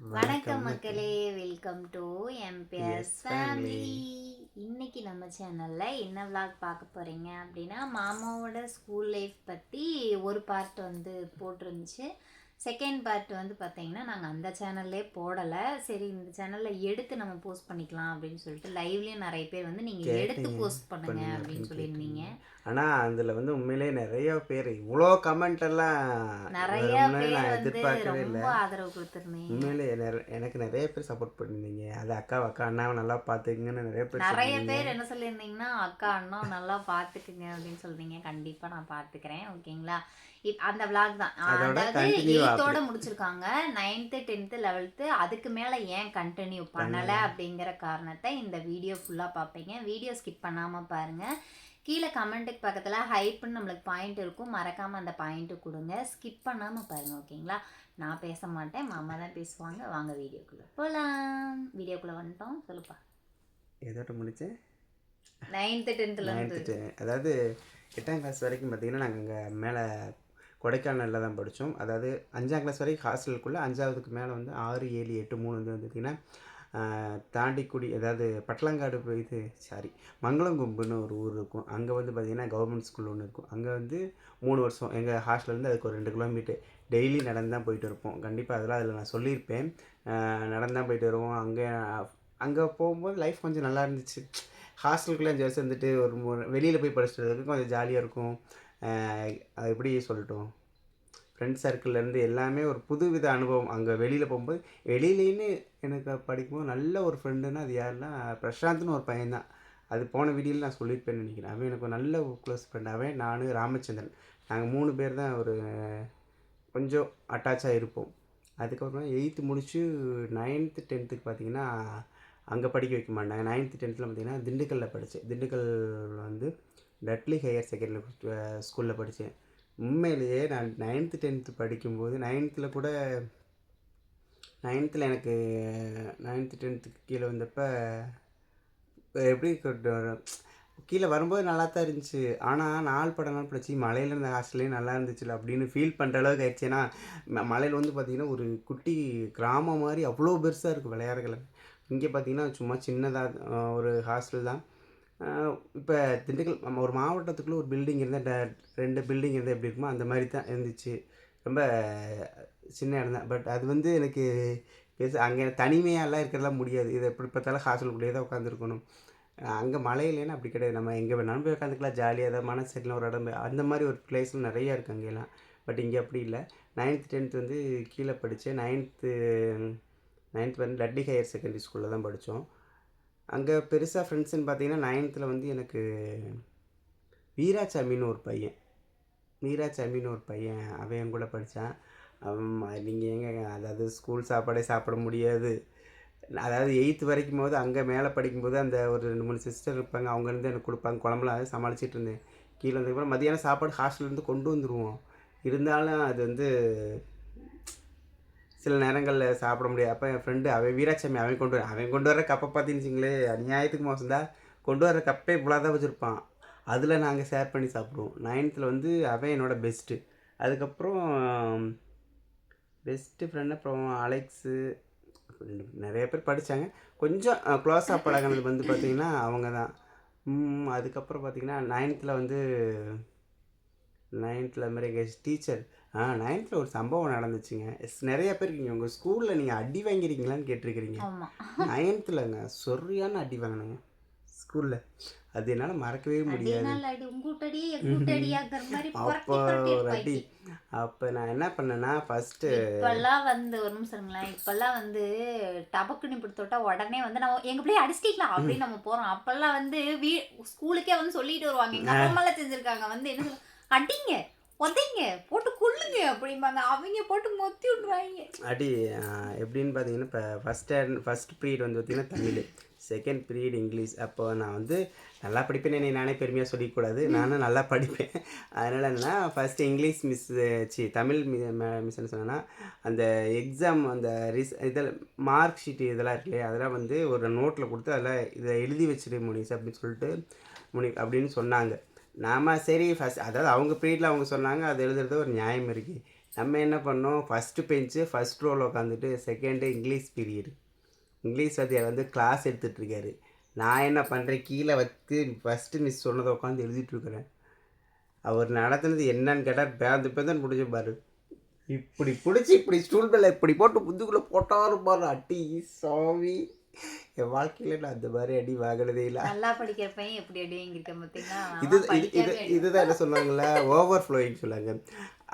வணக்கம் மக்களே. Welcome to MBS. Family இன்னைக்கு நம்ம சேனல்ல என்ன vlog பார்க்க போறீங்க அப்படின்னா மாமாவோட ஸ்கூல் லைஃப் பத்தி ஒரு பார்ட் வந்து போட்டிருந்துச்சு. செகண்ட் பார்ட் வந்து பார்த்தீங்கன்னா நாங்கள் அந்த சேனல்லே போடலை. சரி இந்த சேனலில் எடுத்து நம்ம போஸ்ட் பண்ணிக்கலாம் அப்படின்னு சொல்லிட்டு லைவ்லேயும் நிறைய பேர் வந்து நீங்கள் எடுத்து போஸ்ட் பண்ணுங்க அப்படின்னு சொல்லியிருந்தீங்க. ஆனால் அதில் வந்து உண்மையிலே நிறைய பேர் இவ்வளோ கமெண்ட் எல்லாம் நிறைய நான் எதிர்பார்க்கவே இல்லை. ஆதரவு கொடுத்துருந்தீங்க. உண்மையிலே எனக்கு நிறைய பேர் சப்போர்ட் பண்ணியிருந்தீங்க. அது அக்கா அக்கா அண்ணாவை நல்லா பார்த்துக்குங்கன்னு நிறைய பேர் நிறைய. பேர் என்ன சொல்லியிருந்தீங்கன்னா அக்கா அண்ணா நல்லா பார்த்துக்குங்க அப்படின்னு சொல்றீங்க. கண்டிப்பா நான் பார்த்துக்கிறேன். ஓகேங்களா? அந்த விளாக் தான். அதாவது எயித்தோட. முடிச்சிருக்காங்க. நைன்த்து டென்த்து லெவல்த்து அதுக்கு மேலே ஏன் கண்டினியூ பண்ணல அப்படிங்கிற காரணத்தை இந்த வீடியோ ஃபுல்லாக பார்ப்பீங்க வீடியோ ஸ்கிப் பண்ணாமல் பாருங்க. கீழே கமெண்ட்டுக்கு பக்கத்தில் ஹைப்புன்னு நம்மளுக்கு பாயிண்ட் இருக்கும். மறக்காமல் அந்த பாயிண்ட்டு கொடுங்க. ஸ்கிப் பண்ணாமல் பாருங்க ஓகேங்களா நான் பேச மாட்டேன். மாமா தான் பேசுவாங்க. வாங்க வீடியோக்குள்ளே போகலாம் வீடியோக்குள்ளே வந்துட்டோம். சொல்லுப்பா. எதோட முடிச்சேன் நைன்த்து டென்த்தில் அதாவது எட்டாம் கிளாஸ் வரைக்கும் பார்த்தீங்கன்னா நாங்கள் இங்கே மேலே கொடைக்கானலில் தான் படித்தோம். அதாவது அஞ்சாம் கிளாஸ் வரைக்கும் ஹாஸ்டலுக்குள்ளே அஞ்சாவதுக்கு மேலே வந்து ஆறு ஏழு எட்டு மூணு வந்து பார்த்திங்கன்னா தாண்டிக்குடி அதாவது பட்டலங்காடு போய் இது சாரி மங்களங்கும்புன்னு ஒரு ஊர் இருக்கும். அங்கே வந்து பார்த்திங்கன்னா கவர்மெண்ட் ஸ்கூல் ஒன்று இருக்கும். அங்கே வந்து மூணு வருஷம். எங்கள் ஹாஸ்டல்லேருந்து அதுக்கு ஒரு ரெண்டு கிலோமீட்டர் டெய்லி நடந்து தான் போயிட்டு இருப்போம். கண்டிப்பாக அதெல்லாம் அதில் நான் சொல்லியிருப்பேன். நடந்து தான் போயிட்டு வருவோம். அங்கே அங்கே போகும்போது லைஃப் கொஞ்சம் நல்லா இருந்துச்சு. ஹாஸ்டலுக்குள்ளே அஞ்சு வருஷம் இருந்துட்டு ஒரு வெளியில் போய் படிச்சுட்டு வரதுக்கு கொஞ்சம் ஜாலியாக இருக்கும். அது எப்படி சொல்லட்டும்? ஃப்ரெண்ட் சர்க்கிள்லேருந்து எல்லாமே ஒரு புதுவித அனுபவம். அங்கே வெளியில் போகும்போது வெளியிலேன்னு எனக்கு படிக்கும்போது நல்ல ஒரு ஃப்ரெண்டுன்னா அது யாருன்னா பிரசாந்த்னு ஒரு பையன்தான் அது போன வீடியோவில் நான் சொல்லியிருப்பேன்னு நினைக்கிறேன். அவன் எனக்கு ஒரு நல்ல க்ளோஸ் ஃப்ரெண்ட் அவன் நான் ராமச்சந்திரன். நாங்கள் மூணு பேர் தான் ஒரு கொஞ்சம் அட்டாச்சாக இருப்போம். அதுக்கப்புறமா எயித்து முடிச்சு நைன்த்து டென்த்துக்கு பார்த்தீங்கன்னா அங்கே படிக்க வைக்க மாட்டாங்க. நைன்த்து டென்த்தில் பார்த்தீங்கன்னா திண்டுக்கல்லில் படித்தேன் திண்டுக்கல் வந்து டட்லி ஹையர் செகண்டரி ஸ்கூலில் படித்தேன் உண்மையிலேயே நான் நைன்த்து டென்த்து படிக்கும்போது நைன்த்தில் கூட நைன்த்தில் எனக்கு நைன்த்து டென்த்துக்கு கீழே வந்தப்போ எப்படி கீழே வரும்போது நல்லா தான் இருந்துச்சு. ஆனால் நாள் பட நாள் படிச்சு மலையில் இருந்த ஹாஸ்டல்லே நல்லா இருந்துச்சுல அப்படின்னு ஃபீல் பண்ணுற அளவுக்கு ஆயிடுச்சு. ஏன்னா மலையில் வந்து பார்த்திங்கன்னா ஒரு குட்டி கிராமம் மாதிரி அவ்வளோ பெருசாக இருக்குது விளையாடுகளை இங்கே பார்த்தீங்கன்னா சும்மா சின்னதாக ஒரு ஹாஸ்டல் தான். இப்போ திண்டுக்கல் நம்ம ஒரு மாவட்டத்துக்குள்ளே ஒரு பில்டிங் இருந்தால் ட- ரெண்டு பில்டிங் இருந்தால் எப்படி இருக்குமோ அந்த மாதிரி தான் இருந்துச்சு. ரொம்ப சின்ன இடம் தான் பட் அது வந்து எனக்கு பேச அங்கே தனிமையாலாம் இருக்கிறதெல்லாம் முடியாது. இது எப்படி பார்த்தாலும் ஹாஸ்டலுக்குள்ளேயே தான் உட்காந்துருக்கணும் அங்கே மலையிலேன்னா அப்படி கிடையாது. நம்ம எங்கே வேணாலும் போய் உட்காந்துக்கலாம் ஜாலியாக தான் மனசு ஒரு இடம். அந்த மாதிரி ஒரு பிளேஸும் நிறையா இருக்குது அங்கெல்லாம் பட் இங்கே அப்படி இல்லை. நைன்த் டென்த் வந்து கீழே படித்தேன் நைன்த்து நைன்த் வந்து லட்டி ஹையர் செகண்டரி ஸ்கூலில் தான் படித்தோம் அங்கே பெருசாக ஃப்ரெண்ட்ஸ்னு பார்த்தீங்கன்னா நைன்த்தில் வந்து எனக்கு வீராசாமின்னு ஒரு பையன். வீராசாமின்னு ஒரு பையன். அவன் என் கூட படித்தான் நீங்கள் எங்கே அதாவது ஸ்கூல் சாப்பாடே சாப்பிட முடியாது. அதாவது எயித்து வரைக்கும் போது அங்கே மேலே படிக்கும்போது அந்த ஒரு ரெண்டு மூணு சிஸ்டர் இருப்பாங்க. அவங்க இருந்து எனக்கு கொடுப்பாங்க. குழம்புலாம் சமாளிச்சிட்டு இருந்தேன். கீழே வந்ததுக்கப்புறம் மதியானம் சாப்பாடு ஹாஸ்டல்லேருந்து கொண்டு வந்துடுவோம் இருந்தாலும் அது வந்து சில நேரங்களில் சாப்பிட முடியாது. அப்போ என் ஃப்ரெண்டு அவன் வீராசாமி அவன் கொண்டு வர அவன் கொண்டு வர கப்பை பார்த்தீங்கன்னு அநியாயத்துக்கு மோசம் தான். கொண்டு வர கப்பே இவ்வளோ தான் வச்சுருப்பான். அதில் நாங்கள் ஷேர் பண்ணி சாப்பிடுவோம். நைன்த்தில் வந்து அவன் என்னோட பெஸ்ட்டு அதுக்கப்புறம் பெஸ்ட்டு ஃப்ரெண்டு அப்புறம் அலெக்ஸு. நிறைய பேர் படித்தாங்க கொஞ்சம் க்ளோஸாக பழகினது வந்து பார்த்திங்கன்னா அவங்க தான் அதுக்கப்புறம் பார்த்திங்கன்னா நைன்த்தில் வந்து நைன்த்தில் மாதிரி எங்கள் டீச்சர் ஆ நைன்த்தில் ஒரு சம்பவம் நடந்துச்சுங்க. எஸ், நிறைய பேர் இருக்கீங்க. உங்கள் ஸ்கூலில் நீங்கள் அடி வாங்கியிருக்கீங்களான்னு கேட்டிருக்கிறீங்க. நைன்த்துலங்க சொரியான அடி வாங்கினேங்க ஸ்கூலில் அது என்னால் மறக்கவே முடியாது. அப்போ ஒரு அடி. அப்போ நான் என்ன பண்ணேன்னா ஃபஸ்ட்டு இப்பெல்லாம் வந்து ஒரு நிமிஷம் இருங்களேன். இப்பெல்லாம் வந்து டபக்குன்னு இப்படி தொட்டா உடனே வந்து நம்ம எங்க பிள்ளைய அடிச்சிட்டீங்களா? அப்படின்னு நம்ம போறோம். அப்பெல்லாம் வந்து வீ ஸ்கூலுக்கே வந்து சொல்லிட்டு வருவாங்க. எங்க அப்பா அம்மாலாம் செஞ்சிருக்காங்க. வந்து என்ன அடிங்க. உதைங்க போட்டு கொள்ளுங்க அப்படிம்பாங்க. அவங்க போட்டு மொத்தி விட்றாங்க அடி எப்படின்னு பார்த்தீங்கன்னா இப்போ ஃபஸ்ட் ஃபஸ்ட் பீரியட் வந்து பார்த்தீங்கன்னா தமிழ் செகண்ட் பீரியட் இங்கிலீஷ். அப்போ நான் வந்து நல்லா படிப்பேன் என்னை நானே பெருமையாக சொல்லிக்கூடாது நானும் நல்லா படிப்பேன். அதனால் என்ன first English miss C Tamil miss மிஸ்ன்னு சொன்னேன்னா அந்த எக்ஸாம் அந்த ரிஸ் இதில் மார்க் ஷீட் இதெல்லாம் இருக்கு இல்லையா அதெல்லாம் வந்து ஒரு நோட்டில் கொடுத்து அதில் இதை எழுதி வச்சிடு முனிஸ் அப்படின்னு சொல்லிட்டு முனி அப்படின்னு சொன்னாங்க. நாம் சரி ஃபஸ்ட் அதாவது அவங்க பீரியடில் அவங்க சொன்னாங்க அது எழுதுறது ஒரு நியாயம் இருக்குது நம்ம என்ன பண்ணோம்? ஃபஸ்ட்டு பெஞ்சு ஃபஸ்ட் ரோவில் உட்காந்துட்டு செகண்டு இங்கிலீஷ் பீரியடு இங்கிலீஷ் வாத்தியார் வந்து கிளாஸ் எடுத்துகிட்ருக்காரு நான் என்ன பண்ணுறேன் கீழே வச்சு ஃபஸ்ட்டு மிஸ் சொன்னதை உட்காந்து எழுதிட்டுருக்குறேன் அவர் நடத்துனது என்னன்னு கேட்டால் பேந்து பேந்து முடிஞ்ச பாரு. இப்படி பிடிச்சி இப்படி ஸ்டூல் மேலே இப்படி போட்டு முதுகுள்ளே போட்டாலும் பாரு அடி சாமி. என் வாழ்க்கையில் நான் அந்த மாதிரி அடி வாங்கினதே இல்லை. நல்லா படிக்கிற பையன் எப்படி அடி வாங்கியிருக்கேன் பார்த்தீங்களா? இது இது இதுதான் என்ன சொல்லுவாங்கல்ல ஓவர் ஃப்ளோயிங் சொல்லுவாங்க.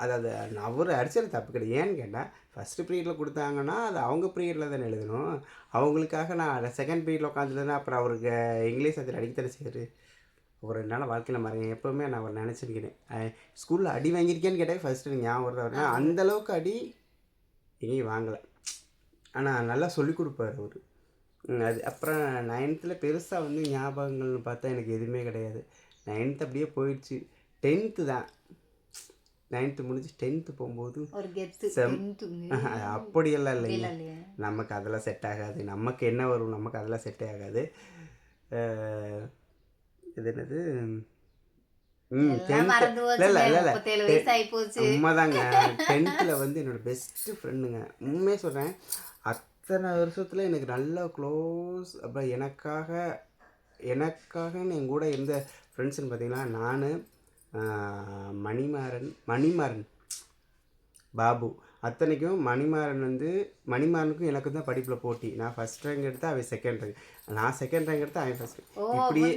அதாவது அவர் அடிச்சது தப்பு கிடையாது. ஏன்னு கேட்டால் ஃபஸ்ட்டு பீரியடில் கொடுத்தாங்கன்னா அது அவங்க பீரியடில் தானே எழுதணும். அவங்களுக்காக நான் செகண்ட் பீரியடில் உட்காந்துருந்தேன்னா அப்புறம் அவருக்கு இங்கிலீஷ் அதில் அடிக்கத்தானே செய்யுது ஒரு என்னால் வாழ்க்கையில் மறங்க எப்போவுமே நான் அவர் நினச்சிருக்கிறேன் ஸ்கூலில் அடி வாங்கியிருக்கேன்னு கேட்டால் ஃபஸ்ட்டு ஞாபகம் வருது அவர்னா அந்த அளவுக்கு அடி எங்கேயும் வாங்கலை. ஆனால் நல்லா சொல்லிக் கொடுப்பார் அவர். அது அப்புறம் நைன்த்தில் பெருசாக வந்து ஞாபகங்கள்னு பார்த்தா எனக்கு எதுவுமே கிடையாது. நைன்த் அப்படியே போயிடுச்சு. டென்த்து தான். நைன்த்து முடிஞ்சு டென்த்து போகும்போது அப்படியெல்லாம் இல்லைங்க. நமக்கு அதெல்லாம் செட் ஆகாது. நமக்கு என்ன வரும் நமக்கு அதெல்லாம் செட்டே ஆகாது. இது என்னது? உண்மைதாங்க. டென்த்தில் வந்து என்னோட பெஸ்ட்டு ஃப்ரெண்டுங்க உண்மையே சொல்கிறேன் அத்தனை வருஷத்தில் எனக்கு நல்ல க்ளோஸ் அப்புறம் எனக்காக எனக்காகன்னு என் கூட இருந்த ஃப்ரெண்ட்ஸ்னு பார்த்தீங்கன்னா நான் மணிமாறன் மணிமாறன் பாபு. அத்தனைக்கும் மணிமாறன் வந்து மணிமாறனுக்கும் எனக்கும் தான் படிப்பில் போட்டி. நான் ஃபஸ்ட் ரேங்க் எடுத்து அவன் செகண்ட் ரேங்க் நான் செகண்ட் ரேங்க் எடுத்து அவன் ஃபஸ்ட் இப்படியே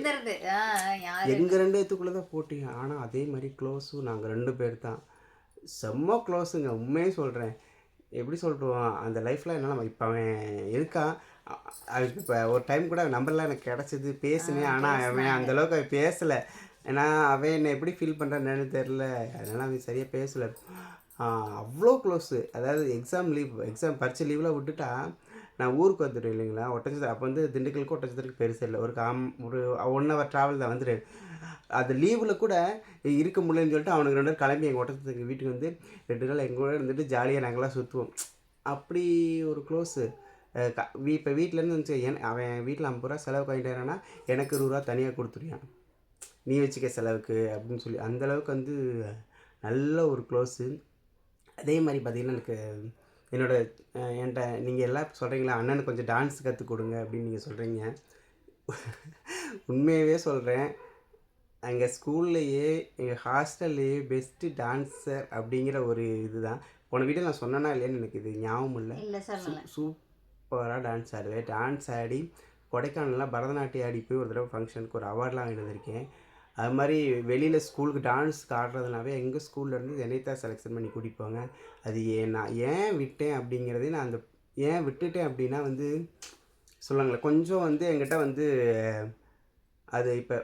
எங்கள் ரெண்டு பேத்துக்குள்ளே தான் போட்டி. ஆனால் அதே மாதிரி க்ளோஸும் நாங்கள் ரெண்டு பேர் தான். செம்ம க்ளோஸுங்க உண்மையே சொல்கிறேன் எப்படி சொல்லிட்டுவோம் அந்த லைஃப்பில் என்னால் இப்போ அவன் இருக்கான். இப்போ ஒரு டைம் கூட நம்பர்லாம் எனக்கு கிடச்சிது. பேசினேன் ஆனால் அவன் அந்த அளவுக்கு அவன் பேசலை. ஏன்னா அவன் என்னை எப்படி ஃபீல் பண்ணுறான்னு தெரில அதனால் அவன் சரியாக பேசலை. அவ்வளோ க்ளோஸு அதாவது எக்ஸாம் லீவ் எக்ஸாம் பரீட்சை லீவில் விட்டுட்டா நான் ஊருக்கு வந்துடுவேன் இல்லைங்களா? ஒட்டச்சத்திரம் அப்போ வந்து திண்டுக்கலுக்கு ஒட்டச்சத்திரக்கு பெருசு இல்லை ஒரு காம் ஒரு ஒன் ஹவர் ட்ராவல் தான் வந்துடு அது லீவில் கூட இருக்க முடியலன்னு சொல்லிட்டு அவனுக்கு ரெண்டு நாள் கிளம்பி எங்கள் ஒட்டச்சத்திரக்கு வீட்டுக்கு வந்து ரெண்டு நாள் எங்கள் கூட இருந்துட்டு ஜாலியாக நாங்களாம் சுற்றுவோம் அப்படி ஒரு க்ளோஸு இப்போ வீட்டிலேருந்து வந்துச்சு என் அவன் வீட்டில் ஐம்பது ரூபா செலவு வாங்கிட்டானா எனக்கு இருபது ரூபா தனியாக கொடுத்துருவான் நீ வச்சுக்க செலவுக்கு அப்படின்னு சொல்லி. அந்த அளவுக்கு வந்து நல்ல ஒரு க்ளோஸு அதே மாதிரி பார்த்திங்கன்னா எனக்கு என்னோட என்கிட்ட நீங்கள் எல்லாம் சொல்கிறீங்களா அண்ணனுக்கு கொஞ்சம் டான்ஸ் கற்றுக் கொடுங்க அப்படின்னு நீங்கள் சொல்கிறீங்க உண்மையாகவே சொல்கிறேன் எங்கள் ஸ்கூல்லையே எங்கள் ஹாஸ்டல்லையே பெஸ்ட்டு டான்ஸர் அப்படிங்கிற ஒரு இதுதான். போன வீட்டில் நான் சொன்னேன்னா இல்லையான்னு எனக்கு இது ஞாபகம் இல்லை. சூப்பராக டான்ஸ் ஆடுவேன் டான்ஸ் ஆடி கொடைக்கானல்லாம் பரதநாட்டியம் ஆடி போய் ஒரு தடவை ஃபங்க்ஷனுக்கு ஒரு அவார்ட்லாம் எழுதியிருக்கேன் அது மாதிரி வெளியில் ஸ்கூலுக்கு டான்ஸ்க்கு ஆடுறதுனாவே எங்கள் ஸ்கூல்லேருந்து என்னைத்தான் செலெக்ஷன் பண்ணி கூட்டிப்பாங்க அது ஏன் நான் ஏன் விட்டேன் அப்படிங்கிறதே நான் அந்த ஏன் விட்டுட்டேன் அப்படின்னா வந்து சொல்லுங்களேன். கொஞ்சம் வந்து என்கிட்ட வந்து அது இப்போ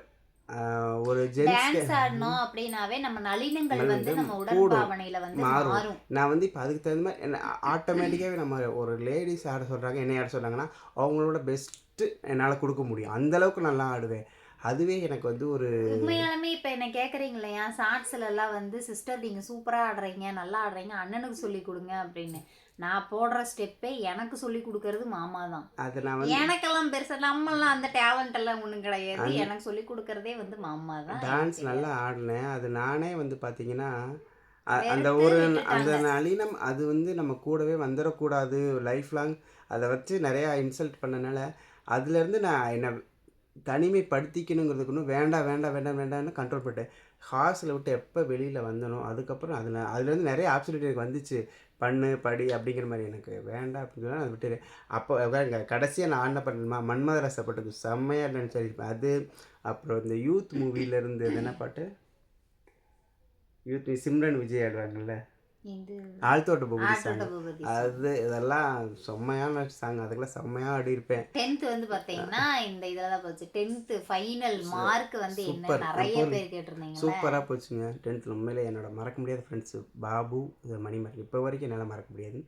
ஒரு டான்ஸ் ஆடணும் அப்படின்னாவே நம்ம நளினங்கள் நளினம் வந்து நம்ம கூடும். உடற்பாவனையில வந்து மாறும். நான் வந்து இப்போ அதுக்கு தகுந்த மாதிரி என்ன ஆட்டோமேட்டிக்காகவே நம்ம ஒரு லேடிஸ் ஆட சொல்கிறாங்க என்ன ஆட சொல்கிறாங்கன்னா அவங்களோட பெஸ்ட்டு என்னால் கொடுக்க முடியும். அந்த அளவுக்கு நல்லா ஆடுவேன். அதுவே எனக்கு வந்து ஒரு உண்மையாலுமே இப்ப என்ன கேக்குறீங்க இல்லையா ஷார்ட்ஸ்ல எல்லாம் வந்து சிஸ்டர் நீங்க சூப்பரா ஆடுறீங்க நல்லா ஆடுறீங்க அண்ணனுக்கு சொல்லி கொடுங்க அப்படின்னு. நான் போடுற ஸ்டெப்பே எனக்கு சொல்லி கொடுக்கறது மாமா தான். அதை நான் வந்து எனக்கெல்லாம் பெருசா நம்மலாம் அந்த டேலண்ட் எல்லாம் ஒண்ணும் கிடையாது. எனக்கு சொல்லி கொடுக்கறதே வந்து மாமா தான். டான்ஸ் நல்லா ஆடினேன். அது நானே வந்து பார்த்தீங்கன்னா அந்த ஒரு. அந்த நளினம் அது வந்து நம்ம கூடவே வந்துடக்கூடாது லைஃப் லாங் அதை வச்சு நிறையா இன்சல்ட் பண்ணனால அதுலேருந்து நான் என்னை தனிமைப்படுத்திக்கணுங்கிறதுக்கு இன்னும் வேண்டாம் வேண்டாம் வேண்டாம் வேண்டாம்னு கண்ட்ரோல் பண்ணிட்டேன். ஹாஸ்டலை விட்டு எப்போ வெளியில் வந்தனோ அதுக்கப்புறம் அதில் அதுலேருந்து நிறைய ஆப்பர்ச்சுனிட்டி எனக்கு வந்துச்சு. பண்ணு படி அப்படிங்கிற மாதிரி எனக்கு வேண்டாம் அப்படின்னு சொல்லி அதை விட்டு அப்போ கடைசியாக நான் ஆடின பண்ணணுமா மன்மத ரசப்பட்டது செம்மையாக நினச்சிருப்பேன் அது. அப்புறம் இந்த யூத் மூவிலேருந்து என்ன பாட்டு? யூத் சிம்ரன் விஜய் ஆடுறாங்கல்ல ஆழ்த்தோட்ட ஆட்டோட்ட சாங் பூபதி அது இதெல்லாம் செம்மையான சாங். அதுக்கெல்லாம் செம்மையாக ஆடியிருப்பேன் டென்த் வந்து பாத்தீங்கன்னா இந்த இதுல தான் போச்சு டென்த் ஃபைனல் மார்க் வந்து என்ன. நிறைய பேர் கேட்டிருந்தீங்கல்ல? சூப்பராக போச்சுங்க. டென்த்தில் உண்மையிலே என்னோட மறக்க முடியாத ஃப்ரெண்ட்ஸு பாபு இது மணிமரன் இப்போ வரைக்கும் என்னால் மறக்க முடியாது.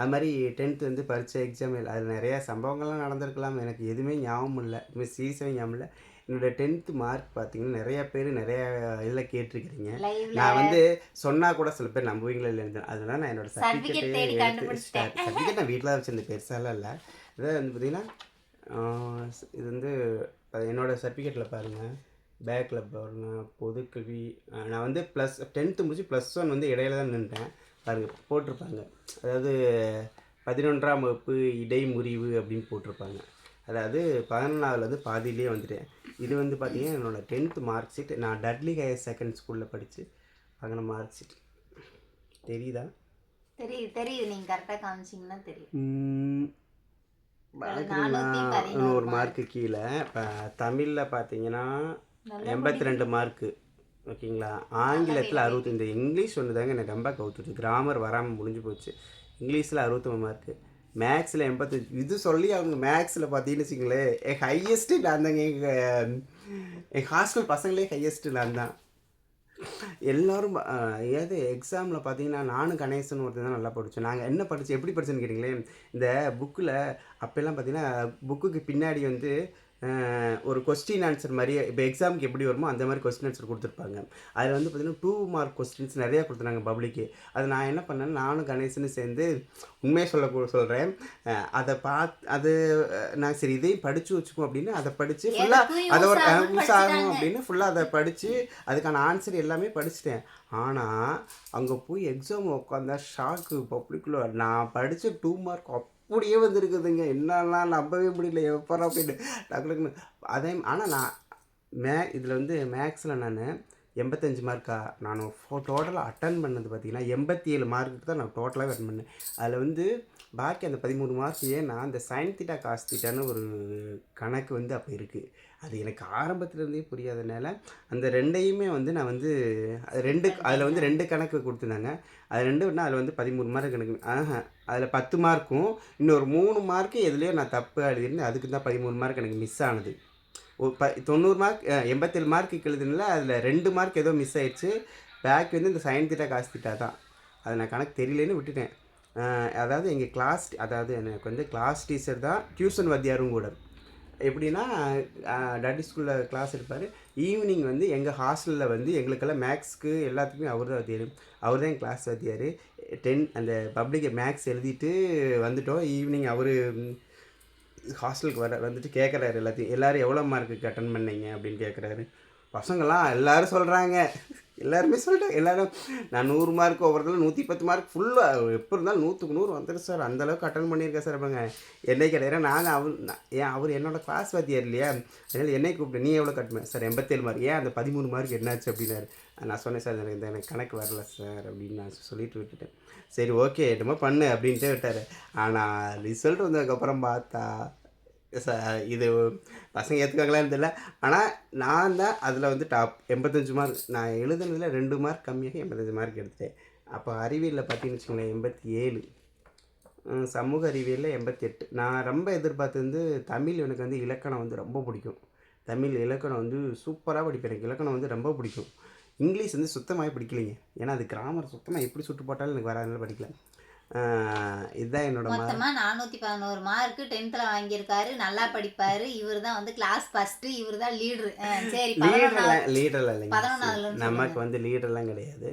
அது மாதிரி டென்த்து வந்து பரீட்சை எக்ஸாம் அதில் நிறையா சம்பவங்கள்லாம் நடந்திருக்கலாம். எனக்கு எதுவுமே ஞாபகம் இல்லை. சீரியஸாகவே ஞாபகம் இல்லை. என்னோட டென்த்து மார்க் பார்த்தீங்கன்னா நிறையா பேர் நிறையா இதில் கேட்டிருக்கிறீங்க. நான் வந்து சொன்னால் கூட சில பேர் நம்புவீங்களா இல்லைன்னு அதனால நான் என்னோட கண்டுபிடிச்சிட்டேன். சர்டிஃபிகேட் நான் வீட்டில் வச்சிருந்த பெருசாலாம் இல்லை. இதை வந்து பார்த்தீங்கன்னா இது வந்து அது என்னோட சர்டிஃபிகேட்டில் பாருங்கள் பேக்கில் பாருங்க பொதுக்கல்வி நான் வந்து ப்ளஸ் டென்த்து முடிச்சு ப்ளஸ் ஒன் வந்து இடையில தான் நின்ட்டேன் பாருங்க போட்டிருப்பாங்க. அதாவது பதினொன்றாம் வகுப்பு இடைமுறிவு அப்படின்னு போட்டிருப்பாங்க. அதாவது பதினொன்றாவில் வந்து பாதியிலே வந்துட்டேன். இது வந்து பார்த்தீங்கன்னா என்னோடய டென்த்து மார்க் ஷீட் நான் டட்லி ஹையர் செகண்ட் ஸ்கூலில் படித்து வாங்கின மார்க் ஷீட் தெரியுதா? தெரியுது தெரியுது. நீங்க கரெக்டா காமிச்சீங்கன்னா தெரியும். ஒரு மார்க்கு கீழே. இப்போ தமிழில் பார்த்தீங்கன்னா எண்பத்தி ரெண்டு மார்க்கு ஓகேங்களா? ஆங்கிலத்தில் அறுபத்தி இந்த இங்கிலீஷ் ஒன்று தாங்க எனக்கு ரொம்ப கவுத்துச்சு கிராமர் வராமல் முடிஞ்சு போச்சு. இங்கிலீஷில் அறுபத்தொம்பது மார்க்கு மேக்ஸில் எண்பத்தஞ்சு. இது சொல்லி அவங்க மேக்ஸில் பார்த்தீங்கன்னு வச்சுங்களேன் என் ஹையஸ்ட்டு நான் தாங்க. எங்கள் என் ஹாஸ்டல் பசங்களே ஹையஸ்ட்டு நான் தான். எல்லோரும் ஏது எக்ஸாமில் பார்த்தீங்கன்னா நானும் கணேசன் ஒருத்தர் தான் நல்லா படித்தோம் நாங்கள் என்ன படித்தோம் எப்படி படித்தோன்னு கேட்டிங்களே இந்த புக்கில் அப்போல்லாம் பார்த்தீங்கன்னா புக்குக்கு பின்னாடி வந்து ஒரு கொஸ்டின் ஆன்சர் மாதிரி இப்போ எக்ஸாமுக்கு எப்படி வருமோ அந்த மாதிரி கொஸ்டின் ஆன்சர் கொடுத்துருப்பாங்க. அதில் வந்து பார்த்தீங்கன்னா டூ மார்க் கொஸ்டின்ஸ் நிறையா கொடுத்துருந்தாங்க பப்ளிக்கு அது நான் என்ன பண்ணேன் நானும் கணேசனும் சேர்ந்து உண்மையை சொல்ல சொல்கிறேன் அதை பார்த்து அது நான் சரி இதையும் படித்து வச்சுக்குவோம் அப்படின்னு அதை படித்து ஃபுல்லாக அதை ஒரு யூஸ் ஆகும். அப்படின்னு ஃபுல்லாக அதை படித்து அதுக்கான ஆன்சர் எல்லாமே படிச்சிட்டேன். ஆனால் அங்கே போய் எக்ஸாம் உட்காந்தா ஷாக்கு பப்ளிக்கில் நான் படித்த டூ மார்க் அப்படியே வந்திருக்குதுங்க. என்னெல்லாம் நம்பவே முடியல. எப்பறம் அப்படின்னு. டக்குனு அதே ஆனால் நான் மே இதில் வந்து மேக்ஸில் நான் எண்பத்தஞ்சு மார்க்கா நான் ஃபோ டோட்டலாக அட்டன் பண்ணது பார்த்தீங்கன்னா எண்பத்தி ஏழு மார்க்குக்கு தான் நான் டோட்டலாக அட்டன் பண்ணேன். அதில் வந்து பாக்கி அந்த பதிமூணு மார்க் ஏன்னா அந்த சைன் திட்டா காசு திட்டான்னு ஒரு கணக்கு வந்து அப்போ இருக்குது அது எனக்கு ஆரம்பத்துலேருந்தே புரியாதனால அந்த ரெண்டையுமே வந்து நான் வந்து அது ரெண்டு அதில் வந்து ரெண்டு கணக்கு கொடுத்துருந்தாங்க. அது ரெண்டு அதில் வந்து பதிமூணு மார்க் கணக்கு ஆஹா அதில் பத்து மார்க்கும் இன்னொரு மூணு மார்க்கு எதுலேயோ நான் தப்பு எழுதியிருந்தேன் அதுக்கு தான் பதிமூணு மார்க் எனக்கு மிஸ் ஆனது. ஒரு ப தொண்ணூறு மார்க் எண்பத்தேழு மார்க்கு எழுதுனால அதில் ரெண்டு மார்க் ஏதோ மிஸ் ஆயிடுச்சு பேக் வந்து இந்த சைன் திட்டா காசு திட்டா தான். அது நான் கணக்கு தெரியலன்னு விட்டுட்டேன். அதாவது எங்கள் கிளாஸ் அதாவது எனக்கு வந்து கிளாஸ் டீச்சர் தான் டியூஷன் வத்தியாரும் கூட. எப்படின்னா டாடி ஸ்கூலில் கிளாஸ் எடுப்பார். ஈவினிங் வந்து எங்கள் ஹாஸ்டலில் வந்து எங்களுக்கெல்லாம் மேக்ஸ்க்கு எல்லாத்துக்குமே அவர் தான் வாத்தியார் அவர் தான் கிளாஸ் வாத்தியார் டென் அந்த பப்ளிக் மேக்ஸ் எழுதிட்டு வந்துட்டோம். ஈவினிங் அவர் ஹாஸ்டலுக்கு வர வந்துட்டு கேட்குறாரு எல்லாத்தையும். எல்லோரும் எவ்வளோ மார்க்குக்கு அட்டன் பண்ணீங்க அப்படின்னு கேட்குறாரு பசங்களாம் எல்லோரும் சொல்கிறாங்க எல்லாருமே சொல்லிட்டாங்க. எல்லாரும் நான் நூறு மார்க் ஒவ்வொருத்தரும் நூற்றி பத்து மார்க் ஃபுல்லாக எப்போ இருந்தாலும் நூற்றுக்கு நூறு வந்துடும் சார் அந்த அளவுக்கு அட்டன் பண்ணியிருக்கேன் சார் அப்படிங்க என்னை கிடையாது நாங்கள் அவர் நான் ஏன் அவர் என்னோடய கிளாஸ் வாத்தியார் இல்லையா? அதனால் என்னை கூப்பிட்டு நீ எவ்வளோ கட்டுமே சார் எண்பத்தேழு மார்க் ஏன் அந்த பதிமூணு மார்க் என்னாச்சு? அப்படின்னாரு. நான் சொன்னேன் சார் எனக்கு இந்த எனக்கு கணக்கு வரல சார் அப்படின்னு நான் சொல்லிட்டு விட்டுட்டேன். சரி ஓகே என்னமோ பண்ணு அப்படின்ட்டு விட்டார். ஆனால் ரிசல்ட் வந்ததுக்கப்புறம் பார்த்தா இது பசங்க ஏற்றுக்காங்களான்னு தெரியல. ஆனால் நான் தான் அதில் வந்து டாப் எண்பத்தஞ்சு மார்க் நான் எழுதுனதில் ரெண்டு மார்க் கம்மியாக எண்பத்தஞ்சு மார்க் எடுத்துட்டேன். அப்போ அறிவியலில் பார்த்தீங்கன்னு வச்சுக்கோங்களேன் எண்பத்தி ஏழு சமூக அறிவியலில் எண்பத்தி எட்டு நான் ரொம்ப எதிர்பார்த்தது வந்து தமிழ் எனக்கு வந்து இலக்கணம் வந்து ரொம்ப பிடிக்கும். தமிழ் இலக்கணம் வந்து சூப்பராக படிப்பேன். எனக்கு இலக்கணம் வந்து ரொம்ப பிடிக்கும். இங்கிலீஷ் வந்து சுத்தமாகவே பிடிக்கலைங்க. ஏன்னா அது கிராமர் சுத்தமாக எப்படி சுட்டு போட்டாலும் எனக்கு வராதனால படிக்கல. இதுதான் என்னோட மா மொத்தமா நானூத்தி பதினோரு மார்க் டென்த்ல வாங்கியிருக்காரு நல்லா படிப்பாரு. இவர் தான் வந்து கிளாஸ் ஃபர்ஸ்ட் இவர் தான் லீடரு சரி லீடர்லாம் லீடர்லாம் இல்லைங்க. நமக்கு வந்து லீடர்லாம் கிடையாது.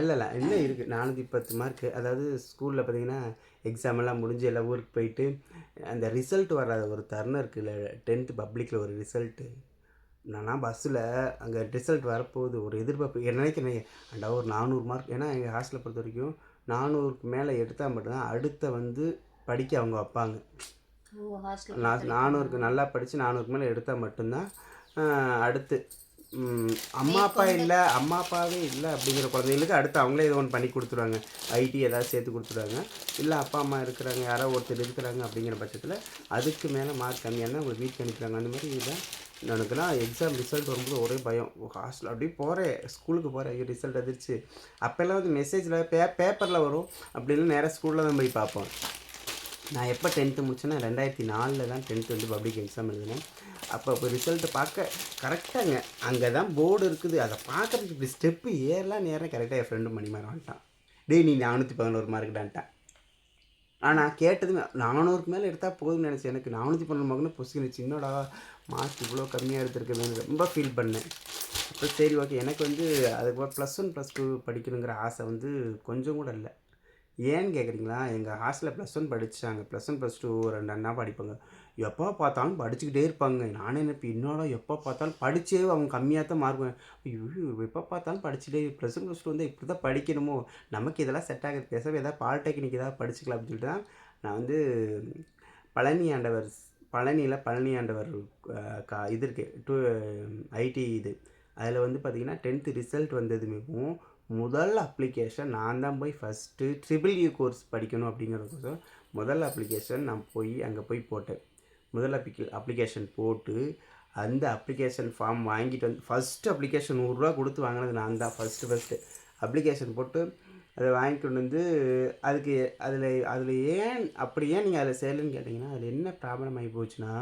இல்லை இன்னும் இருக்குது நானூற்றி பத்து மார்க்கு அதாவது ஸ்கூலில் பார்த்தீங்கன்னா எக்ஸாம் எல்லாம் முடிஞ்சு எல்லாம் ஊருக்கு போயிட்டு அந்த ரிசல்ட் வராத ஒரு தருணம் இருக்குல்ல டென்த்து பப்ளிக்கில் ஒரு ரிசல்ட்டு நானா பஸ்ஸில் அங்கே ரிசல்ட் வரப்போகுது. ஒரு எதிர்பார்ப்பு. என்ன நினைக்கிறேன் அண்டா ஒரு நானூறு மார்க் ஏன்னா எங்கள் ஹாஸ்டலை பொறுத்த வரைக்கும் நானூறுக்கு மேலே எடுத்தால் மட்டும்தான் அடுத்த வந்து படிக்க அவங்க வைப்பாங்க. நானூறுக்கு நல்லா படித்து நானூறுக்கு மேலே எடுத்தால் மட்டும்தான் அடுத்து அம்மா அப்பா இல்லை அம்மா அப்பாவே இல்லை அப்படிங்கிற குழந்தைங்களுக்கு அடுத்து அவங்களே ஏதோ ஒன்று பண்ணி கொடுத்துருவாங்க. ஐடி ஏதாவது சேர்த்து கொடுத்துருவாங்க. இல்லை அப்பா அம்மா இருக்கிறாங்க யாரோ ஒருத்தர் இருக்கிறாங்க அப்படிங்கிற பட்சத்தில் அதுக்கு மேலே மார்க் கம்மியாக உங்களுக்கு வீட்டுக்கு அனுப்பிடுறாங்க அந்த மாதிரி இதுதான் எனக்குலாம் எக்ஸாம் ரிசல்ட் வரும்போது ஒரே பயம். ஹாஸ்டல் அப்படியே போகிறேன் ஸ்கூலுக்கு போகிறேன் ஐயோ ரிசல்ட் வந்துருச்சு அப்போல்லாம் வந்து மெசேஜில் பே பேப்பரில் வரும். அப்படின்னு நேராக ஸ்கூலில் தான் போய் பார்ப்போம். நான் எப்போ டென்த்து முடிச்சேன்னா ரெண்டாயிரத்தி நாலில் தான் டென்த்து வந்து பப்ளிக் எக்ஸாம் எழுதினேன். அப்போ இப்போ ரிசல்ட்டு பார்க்க கரெக்டாங்க அங்கே தான் போர்டு இருக்குது. அதை பார்க்குறதுக்கு இப்படி ஸ்டெப்பு ஏறலாம் நேரம் கரெக்டாக என் ஃப்ரெண்டு மணி மாதிரி வந்துட்டான். டேய் நீ நானூற்றி பதினோரு மார்க்டான்ட்டான் ஆனால் கேட்டதுமே நானூறுக்கு மேலே எடுத்தால் போதும்னு நினச்சேன். எனக்கு நானூற்றி பன்னெண்டு மார்க்குன்னு பொசிக்கணும் சின்னடா மார்க் இவ்வளோ கம்மியாக எடுத்திருக்கேன்னு ரொம்ப ஃபீல் பண்ணேன். அப்போ சரி ஓகே எனக்கு வந்து அதுக்கு ப்ளஸ் ஒன் ப்ளஸ் டூ படிக்கணுங்கிற ஆசை வந்து கொஞ்சம் கூட இல்லை. ஏன்னு கேட்குறீங்களா எங்கள் ஹாஸ்டலில் ப்ளஸ் ஒன் படித்தாங்க ப்ளஸ் ஒன் ப்ளஸ் டூ ரெண்டு அண்ணா படிப்பாங்க. எப்போ பார்த்தாலும் படிச்சுக்கிட்டே இருப்பாங்க. நானே நினைப்பேன் என்னடா எப்போ பார்த்தாலும் படித்தே அவங்க கம்மியாக தான் மார்க் எப்போ பார்த்தாலும் படிச்சுட்டே ப்ளஸ் ஒன் ப்ளஸ் டூ வந்து இப்படி தான் படிக்கணுமோ? நமக்கு இதெல்லாம் செட் ஆகுது. பேசாமல் ஏதாவது பாலிடெக்னிக் ஏதாவது படிச்சுக்கலாம் அப்படின்னு சொல்லிட்டு தான் நான் வந்து பழனி ஆண்டவர் பழனியில் பழனி ஆண்டவர் கா இது இருக்குது டூ ஐடி இது. அதில் வந்து பார்த்திங்கன்னா டென்த்து ரிசல்ட் வந்ததுமேவும் முதல் அப்ளிகேஷன் நான் தான் போய் ஃபஸ்ட்டு ட்ரிபிள் இ கோர்ஸ் படிக்கணும் அப்படிங்கிறதுக்கோசம் முதல் அப்ளிகேஷன் நான் போய் அங்கே போய் போட்டேன். முதல் அப்ளிகே அப்ளிகேஷன் போட்டு அந்த அப்ளிகேஷன் ஃபார்ம் வாங்கிட்டு வந்து ஃபஸ்ட்டு அப்ளிகேஷன் நூறுரூவா கொடுத்து வாங்கினது நான் தான் ஃபஸ்ட்டு ஃபஸ்ட்டு அப்ளிகேஷன் போட்டு அதை வாங்கிட்டு வந்து அதுக்கு அதில் அதில் ஏன் அப்படி ஏன் நீங்கள் அதில் சேரலன்னு கேட்டிங்கன்னா அதில் என்ன ப்ராப்ளம் ஆகி போச்சுன்னா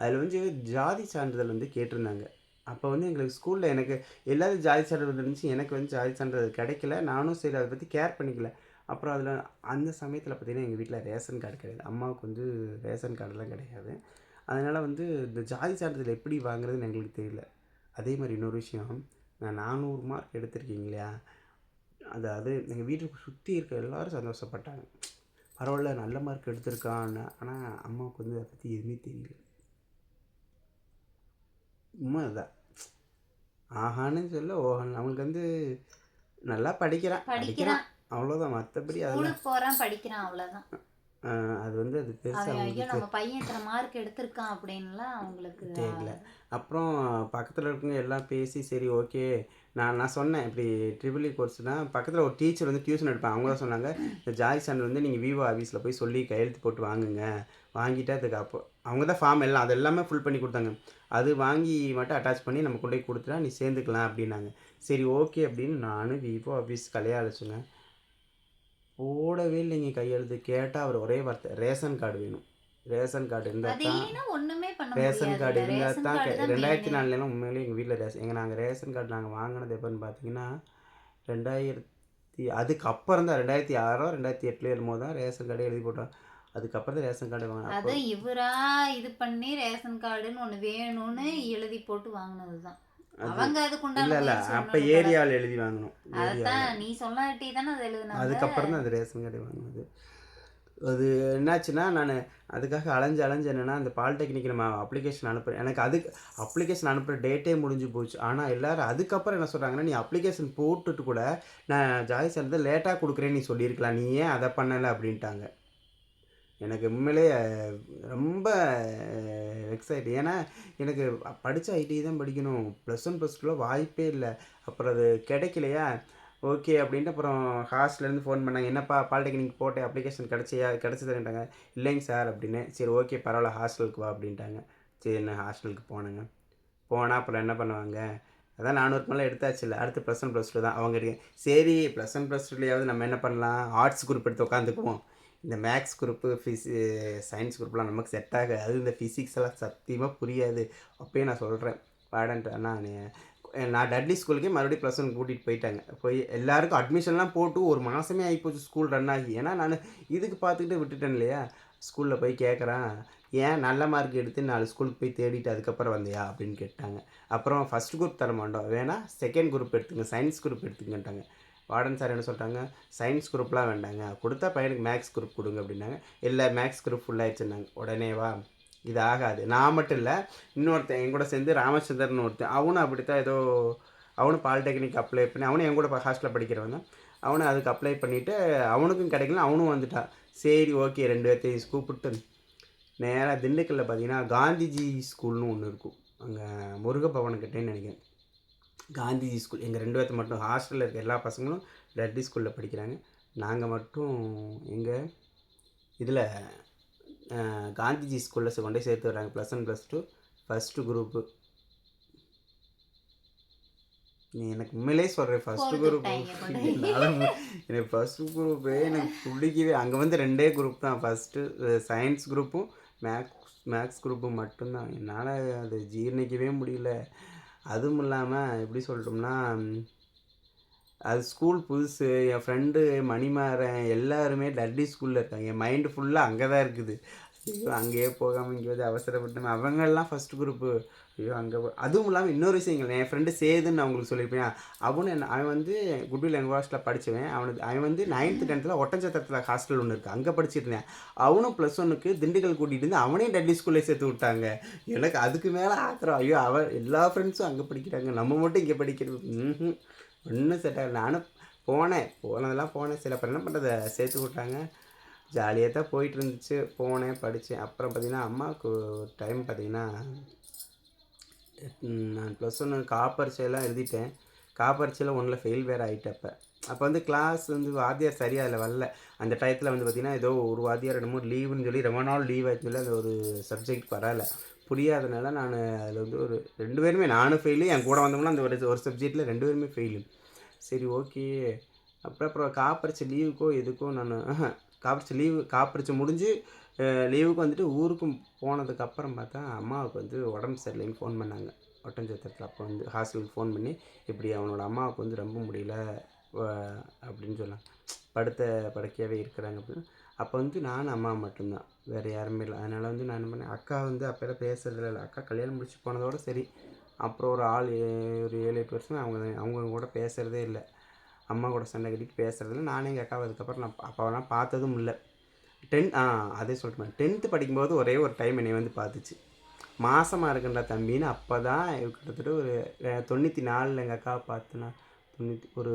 அதில் வந்து ஜாதி சான்றிதழ் வந்து கேட்டிருந்தாங்க. அப்போ வந்து எங்களுக்கு ஸ்கூலில் எனக்கு எல்லாரும் ஜாதி சான்றிதழ் இருந்துச்சு எனக்கு வந்து ஜாதி சான்றிதழ் கிடைக்கல நானும் சரி அதை பற்றி கேர் பண்ணிக்கல. அப்புறம் அதில் அந்த சமயத்தில் பார்த்திங்கன்னா எங்கள் வீட்டில் ரேஷன் கார்டு கிடையாது. அம்மாவுக்கு வந்து ரேஷன் கார்டெலாம் கிடையாது. அதனால் வந்து இந்த ஜாதி சான்றிதழ் எப்படி வாங்குறதுன்னு எங்களுக்கு தெரியல. அதே மாதிரி இன்னொரு விஷயம் நான் நானூறு மார்க் எடுத்திருக்கீங்க இல்லையா? அதாவது எங்கள் வீட்டுக்கு சுற்றி இருக்க எல்லாரும் சந்தோஷப்பட்டாங்க. பரவாயில்ல நல்ல மார்க் எடுத்திருக்கான்னு. ஆனால் அம்மாவுக்கு வந்து அதை பற்றி எதுவுமே தெரியல. உண்மை அதுதான். ஆஹான்னு சொல்ல ஓஹான்னு அவங்களுக்கு வந்து நல்லா படிக்கிறான். படிக்கிறான். அவ்வளோதான் மற்றபடி அதெல்லாம் போறான் படிக்கிறான் அவ்வளவுதான். ஆஹ் அது வந்து அது பெருசாக ஐயோ அவங்களுக்கு நம்ம பையன் இத்தனை மார்க் எடுத்திருக்கான் அப்படின்லாம் அவங்களுக்கு தெரியல. அப்புறம் பக்கத்தில் இருக்கவங்க எல்லாம் பேசி சரி ஓகே நான் நான் சொன்னேன் இப்படி ட்ரிபிள் கோர்ஸ்னால் பக்கத்தில் ஒரு டீச்சர் வந்து டியூஷன் எடுப்பாங்க அவங்க தான் சொன்னாங்க இந்த ஜாய் சான்றிதழ் வந்து நீங்கள் விவோ ஆஃபீஸில் போய் சொல்லி கையெழுத்து போட்டு வாங்குங்க. வாங்கிட்டு அதுக்கு அப்போ அவங்க தான் ஃபார்ம் எல்லாம் அது எல்லாமே ஃபுல் பண்ணி கொடுத்தாங்க. அது வாங்கி மட்டும் அட்டாச் பண்ணி நம்ம கொண்டு போய் கொடுத்துட்டா நீ சேர்ந்துக்கலாம் அப்படின்னாங்க. சரி ஓகே அப்படின்னு நானும் விவோ ஆஃபீஸ் கலையா அழைச்சுங்க போடவே இல்லைங்க கையெழுத்து கேட்டால் அவர் ஒரே வார்த்தை ரேஷன் கார்டு வேணும். ரேஷன் கார்டு இருந்தால் தான் ரேஷன் கார்டு இருந்தால் தான் தான் ரெண்டாயிரத்தி. நாலுலாம் உண்மையிலேயே எங்கள் வீட்டில் ரேஷன் எங்கள் நாங்கள் ரேஷன் கார்டு நாங்கள் வாங்கினது எப்போன்னு பார்த்தீங்கன்னா ரெண்டாயிரத்தி அதுக்கப்புறம் தான் ரெண்டாயிரத்தி ஆறோ ரெண்டாயிரத்தி எட்டுல என்னமோ தான் ரேஷன் கார்டே எழுதி போட்டோம் அதுக்கப்புறம் தான் ரேஷன் கார்டு வாங்கினேன் அது இவரா இது பண்ணி ரேஷன் கார்டுன்னு ஒண்ணு வேணும்னு எழுதி போட்டு வாங்கினதுதான் அவங்க அதுக்கு இல்லை இல்லை. அப்போ. ஏரியாவில் எழுதி வாங்கணும். அதான் நீ சொல்லாட்டி தானே அது எழுதுனாங்க. அதுக்கப்புறம் தான் அது ரேஷன் கார்டு வாங்கினது. அது என்னாச்சுன்னா நான் அதுக்காக அலைஞ்சு அலைஞ்சு என்னென்னா அந்த பாலிடெக்னிக் நம்ம அப்ளிகேஷன் அனுப்புகிறேன் எனக்கு அதுக்கு அப்ளிகேஷன் அனுப்புகிற டேட்டே முடிஞ்சு போச்சு. ஆனால் எல்லாரும் அதுக்கப்புறம் என்ன சொல்கிறாங்கன்னா நீ அப்ளிகேஷன் போட்டுட்டு கூட நான் ஜாய் சான்றிதழ் லேட்டாக கொடுக்குறேன்னு நீ சொல்லியிருக்கலாம். நீ ஏன் அதை பண்ணலை அப்படின்ட்டாங்க. எனக்கு உண்மையிலேயே ரொம்ப ரொம்ப எக்ஸைட் ஏன்னா எனக்கு படித்த ஐடி தான் படிக்கணும். ப்ளஸ் ஒன் ப்ளஸ் டூவில் வாய்ப்பே இல்லை. அப்புறம் அது கிடைக்கலையா? ஓகே அப்படின்ட்டு அப்புறம் ஹாஸ்டல்லேருந்து ஃபோன் பண்ணாங்க. என்னப்பா பாலிடெக்னிக் போட்டு அப்ளிகேஷன் கிடச்சியா? கிடச்சிதுன்ட்டாங்க இல்லைங்க சார் அப்படின்னு. சரி ஓகே பரவாயில்ல. ஹாஸ்டலுக்கு வா அப்படின்ட்டாங்க. சரி என்ன ஹாஸ்டலுக்கு போனேங்க. போனால் அப்புறம் என்ன பண்ணுவாங்க? அதான் நானூறு மேலே எடுத்தாச்சு இல்லை அடுத்து ப்ளஸ் ஒன் ப்ளஸ் டூ தான். அவங்க எடுக்க சரி ப்ளஸ் ஒன் ப்ளஸ் டூலையாவது நம்ம என்ன பண்ணலாம்? ஆர்ட்ஸ் குரூப் எடுத்து உட்காந்துக்குவோம். இந்த மேக்ஸ் குரூப்பு ஃபிசி சயின்ஸ் குரூப்லாம் நமக்கு செட் ஆகாது. இந்த ஃபிசிக்ஸ் எல்லாம் சத்தியமாக புரியாது. அப்பயே நான் சொல்கிறேன் வாடன்ட்டு அண்ணா நான் டட்லி ஸ்கூலுக்கே மறுபடியும் ப்ளஸ் ஒன் கூட்டிகிட்டு போயிட்டாங்க. போய் எல்லாருக்கும் அட்மிஷன்லாம் போட்டு ஒரு மாதமே ஆகிப்போச்சு ஸ்கூல் ரன் ஆகி. ஏன்னா நான் இதுக்கு பார்த்துக்கிட்டு விட்டுட்டேன் இல்லையா? ஸ்கூலில் போய் கேட்குறேன் ஏன் நல்ல மார்க் எடுத்து நாலு ஸ்கூலுக்கு போய் தேடிட்டு அதுக்கப்புறம் வந்தியா? அப்படின்னு கேட்டாங்க. அப்புறம் ஃபஸ்ட் குரூப் தர மாட்டோம். வேணால் செகண்ட் குரூப் எடுத்துங்க சயின்ஸ் குரூப் எடுத்துங்கட்டாங்க வார்டன் சார் என்ன சொல்கிறாங்க சயின்ஸ் குரூப்லாம் வேண்டாங்க கொடுத்தா பையனுக்கு மேக்ஸ் குரூப் கொடுங்க அப்படின்னாங்க. இல்லை மேக்ஸ் குரூப் ஃபுல்லாகிடுச்சுன்னாங்க உடனே வா. இது ஆகாது. நான் மட்டும் இல்லை இன்னொருத்தன் என் கூட சேர்ந்து ராமச்சந்திரன் ஒருத்தன் அவனும் அப்படித்தான் ஏதோ அவனும் பாலிடெக்னிக் அப்ளை பண்ணி அவனும் என் கூட ஹாஸ்டலில் படிக்கிறவன் தான் அவனும் அதுக்கு அப்ளை பண்ணிவிட்டு அவனுக்கும் கிடைக்கல அவனும் வந்துட்டான். சரி ஓகே ரெண்டு பேர்த்தையும் கூப்பிட்டு நேராக திண்டுக்கல்லில் பார்த்தீங்கன்னா காந்திஜி ஸ்கூல்னு ஒன்று இருக்கும். அங்கே முருகப்பவனுக்கிட்டேன்னு நினைக்கிறேன். காந்திஜி ஸ்கூல் எங்கள் ரெண்டு பேர்த்த மட்டும் ஹாஸ்டலில் இருக்க எல்லா பசங்களும் லட்டி ஸ்கூலில் படிக்கிறாங்க. நாங்கள் மட்டும் எங்கள் இதில் காந்திஜி ஸ்கூலில் கொண்டு சேர்த்து வராங்க plus one plus two first group நீ எனக்கு உண்மையிலே சொல்கிறேன் ஃபஸ்ட்டு குரூப். எனக்கு ஃபஸ்ட்டு குரூப்பே எனக்கு பிடிக்கவே அங்கே வந்து ரெண்டே குரூப் தான். ஃபஸ்ட்டு சயின்ஸ் குரூப்பும் மேக்ஸ் மேக்ஸ் குரூப்பும் மட்டும்தான். என்னால் அது ஜீர்ணிக்கவே முடியல. அதுவும் இல்லாமல் எப்படி சொல்லிட்டோம்னா அது ஸ்கூல் புதுசு என் ஃப்ரெண்டு மணிமாறன் எல்லாருமே டர்டி ஸ்கூலில் இருக்காங்க. என் மைண்டு ஃபுல்லாக அங்கே தான் இருக்குது. ஐயோ அங்கேயே போகாமல் இங்கே வந்து அவசரப்பட்டு அவங்கெல்லாம் ஃபஸ்ட் குரூப்பு ஐயோ அங்கே அதுவும் இல்லாமல் இன்னொரு விஷயங்கள் என் ஃப்ரெண்டு சேதுன்னு நான் உங்களுக்கு சொல்லியிருப்பேன். அவனும் என்ன அவன் வந்து குட்வில் எங்கள் ஹாஸ்டலில் படித்தவன் அவனுக்கு அவன் வந்து நைன்த்து டென்த்தில் ஒட்டஞ்சத்திரத்தில் ஹாஸ்டல் ஒன்று இருக்குது அங்கே படிச்சிட்டு இருந்தேன். அவனும் ப்ளஸ் ஒன்றுக்கு திண்டுக்கல் கூட்டிகிட்டு வந்து அவனையும் டெல்லி ஸ்கூல்லே சேர்த்து விட்டாங்க. எனக்கு அதுக்கு மேலே ஆத்திரம். ஐயோ அவன் எல்லா ஃப்ரெண்ட்ஸும் அங்கே படிக்கிறாங்க. நம்ம மட்டும் இங்கே படிக்கிறது. ம் ஒன்றும் செட் ஆகல. நானும் போனேன். போனதெல்லாம் போனேன். சில பேர் என்ன பண்ணுறதை சேர்த்து விட்டாங்க. ஜாலியாக தான் போயிட்டு இருந்துச்சு போனேன் படித்தேன் அப்புறம் பார்த்திங்கன்னா அம்மாவுக்கு டைம் பார்த்தீங்கன்னா நான் ப்ளஸ் ஒன்று காப்பரிச்சையெல்லாம் எழுதிட்டேன். காப்பரிச்சையில் ஒன்றில் ஃபெயில் வேறு ஆகிட்டப்போ அப்போ. வந்து கிளாஸ் வந்து வாத்தியார் சரியாக அதில் வரல. அந்த டயத்தில் வந்து பார்த்திங்கன்னா ஏதோ ஒரு வாத்தியார் ரெண்டு மூணு லீவுன்னு சொல்லி ரொம்ப நாள் லீவ் ஆச்சுன்னு சொல்லி அந்த ஒரு சப்ஜெக்ட் வரலை புரியாதனால நான் அதில் வந்து ஒரு ரெண்டு பேருமே நானும் ஃபெயிலு என் கூட வந்தோம்னா அந்த ஒரு ஒரு சப்ஜெக்டில் ரெண்டு பேருமே ஃபெயிலு சரி ஓகே அப்புறம் அப்புறம் காப்பரிச்சை லீவுக்கோ எதுக்கோ நான் காப்பிடிச்சு லீவு காப்பிடிச்சு முடிஞ்சு லீவுக்கு வந்துட்டு ஊருக்கும் போனதுக்கப்புறம் பார்த்தா அம்மாவுக்கு வந்து உடம்பு சரியில்லைன்னு ஃபோன் பண்ணாங்க. ஒட்டஞ்சத்திரத்தில் அப்போ வந்து ஹாஸ்டலுக்கு ஃபோன் பண்ணி இப்படி அவனோட அம்மாவுக்கு வந்து ரொம்ப முடியல அப்படின்னு சொன்னாங்க. படுத்த படுக்கையாகவே இருக்கிறாங்க அப்படின்னு. அப்போ வந்து நானும் அம்மா மட்டும்தான். வேறு யாருமே இல்லை. அதனால் வந்து நான் என்ன பண்ணேன் அக்கா வந்து அப்போல்லாம் பேசுறதில்ல இல்லை. அக்கா கல்யாணம் முடிச்சு போனதோட சரி. அப்புறம் ஒரு ஆள் ஒரு ஏழு எட்டு வருஷம் அவங்க அவங்க கூட பேசுகிறதே இல்லை. அம்மா கூட சண்டை கட்டிட்டு பேசுகிறதுல நானே எங்கள் அக்காவை அதுக்கப்புறம் நான் அப்பாவெல்லாம் பார்த்ததும் இல்லை. டென் ஆ அதே சொல்லிட்டு டென்த்து படிக்கும்போது ஒரே ஒரு டைம் என்னை வந்து பார்த்துச்சு. மாசமாக இருக்குன்ற தம்பின்னு அப்போ தான் கிட்டத்தட்ட ஒரு தொண்ணூற்றி நாலில் எங்கள் அக்காவை பார்த்து நான் தொண்ணூற்றி ஒரு